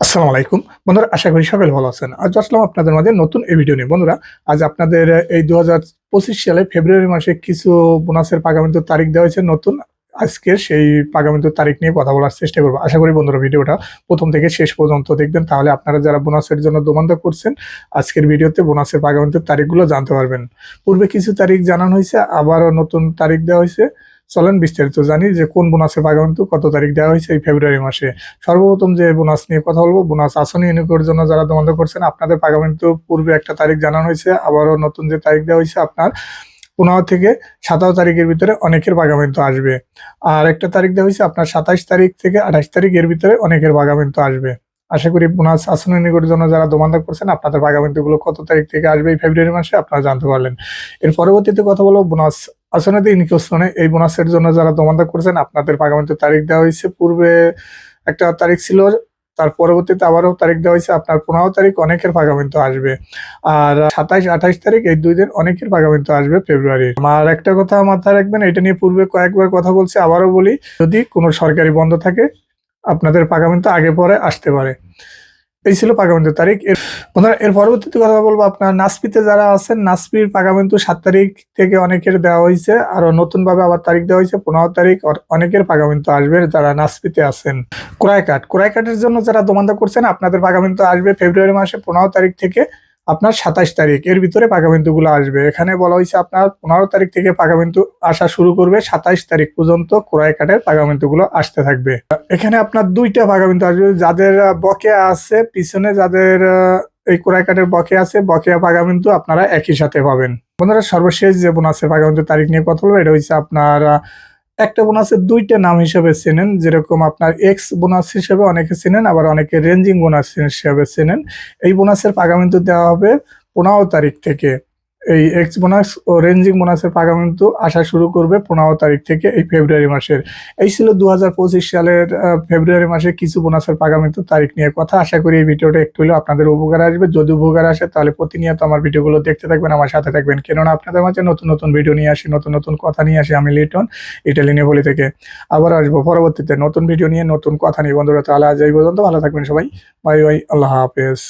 আসসালামু আলাইকুম। বন্ধুরা, আশা করি সকলে ভালো আছেন। আজ আসলাম আপনাদের মাঝে নতুন এই ভিডিও নিয়ে। বন্ধুরা, আজ আপনাদের এই দু পঁচিশ সালে ফেব্রুয়ারি মাসে কিছু বোনাসের পাগামিত তারিখ দেওয়া হয়েছে নতুন। আজকে সেই পাগামিত তারিখ নিয়ে কথা বলার চেষ্টা করব। আশা করি বন্ধুরা, ভিডিওটা প্রথম থেকে শেষ পর্যন্ত দেখবেন। তাহলে আপনারা যারা বোনাসের জন্য দোমান্দা করছেন, আজকের ভিডিওতে বোনাসের পাগামিত তারিখগুলো জানতে পারবেন। পূর্বে কিছু তারিখ জানানো হয়েছে, আবারও নতুন তারিখ দেওয়া হয়েছে। চলেন বিস্তারিত জানি যে কোন বোনাসের পাগামিত কত তারিখ দেওয়া হয়েছে এই ফেব্রুয়ারি মাসে। সর্বপ্রথম যে বোনাস নিয়ে কথা বলব, বোনাস আসনি ইউনিকোর জন্য যারা দমন্দ করছেন, আপনাদের পাগামিত পূর্বে একটা তারিখ জানানো হয়েছে, আবারও নতুন যে তারিখ দেওয়া হয়েছে আপনার, পনেরো থেকে সাতাশ তারিখের ভিতরে অনেকের পাগামিন্ত আসবে। আর একটা তারিখ দেওয়া হয়েছে আপনার সাতাশ তারিখ থেকে আঠাশ তারিখের ভিতরে অনেকের পাগামিন্ত আসবে। আশা করি বোনাস আসন নিকটের জন্য যারা দোমান্দা করছেন, আপনাদের পাগামিন্তগুলো কত তারিখ থেকে আসবে এই ফেব্রুয়ারি মাসে, আপনারা জানতে পারলেন। এর পরবর্তীতে কথা বলব বোনাস আসনে ইনকোশনে এই বোনাসের জন্য যারা দোমান্দা করেছেন, আপনাদের পাগামিন্ত তারিখ দেওয়া হয়েছে। পূর্বে একটা তারিখ ছিল, তার পরবর্তীতে আবারও তারিখ দেওয়া হয়েছে। আপনার পনেরো তারিখ অনেকের পাগামিন্ত আসবে। আর সাতাইশ আঠাইশ তারিখ এই দুই দিন অনেকের পাগামিন্ত আসবে ফেব্রুয়ারি। আমার একটা কথা মাথায় রাখবেন, এটা নিয়ে পূর্বে কয়েকবার কথা বলছি, আবারও বলি, যদি কোনো সরকারি বন্ধ থাকে, আপনাদের পাগামিন্ত আগে পরে আসতে পারে। এই ছিল পাগামিন্ত তারিখ। এর বন্ধুরা, এর পরবর্তীতে কথা বলব আপনার নাসপিতে যারা আছেন, নাসপির পাগামিন্তু সাত তারিখ থেকে অনেকের দেওয়া হয়েছে আর নতুন ভাবে আবার তারিখ দেওয়া হয়েছে, পনেরো তারিখ অনেকের পাগামিন্তু আসবে যারা নাসপিতে আছেন। ক্রয় কার্ড ক্রয় কার্ডের জন্য যারা দোমান্দা করছেন, আপনাদের পাগামিন্তু আসবে ফেব্রুয়ারি মাসে পনেরো তারিখ থেকে। আপনার সাতাশ তারিখ। এর ভিতরে পাগামিন্তু গুলো আসবে। এখানে বলা হয়েছে আপনার পনেরো তারিখ থেকে পাগামিন্তু আসা শুরু করবে। সাতাশ তারিখ পর্যন্ত ক্রয় কার্ডের পাগামিন্তু গুলো আসতে থাকবে। এখানে আপনার দুইটা পাগামিন্তু আসবে। যাদের বকেয়া আছে, পিছনে যাদের এই ক্রয় কার্ডের বকেয়া আছে, বকেয়া পাগামিন্তু আপনারা একই সাথে পাবেন। বন্ধুরা, সর্বশেষ যে বোনাসের পাগামিন্তু তারিখ নিয়ে কথা বলব, এটা হচ্ছে আপনার একটা বোনাসের দুইটা নাম হিসেবে চেনেন, যেরকম আপনার এক্স বোনাস হিসেবে অনেকে চেনেন, আবার অনেকে রেঞ্জিং বোনাস হিসেবে চেনেন। এই বোনাসের পাগামিন্তু দেওয়া হবে পনেরো তারিখ থেকে। এই এক্স বোনাস ও রেঞ্জিং বোনাসের পাগামিন্তু আসা শুরু করবে পনেরো তারিখ থেকে এই ফেব্রুয়ারি মাসের। এই ছিল দুহাজার পঁচিশ সালের ফেব্রুয়ারি মাসে কিছু বোনাসের পাগামিন্তু তারিখ নিয়ে কথা। আশা করি এই ভিডিওটা একটু হলেও আপনাদের উপকার আসবে। যদি উপকার আসে তাহলে প্রতিনিয়ত আমার ভিডিওগুলো দেখতে থাকবেন, আমার সাথে থাকবেন। কেননা আপনাদের মাঝে নতুন নতুন ভিডিও নিয়ে আসি, নতুন নতুন কথা নিয়ে আসি আমি লিটন ইটালি নেপলি থেকে। আবার আসব পরবর্তীতে নতুন ভিডিও নিয়ে, নতুন কথা নিয়ে। বন্ধুরা, তাহলে আজ এই পর্যন্ত। ভালো থাকবেন সবাই। Bye bye. আল্লাহ হাফেজ।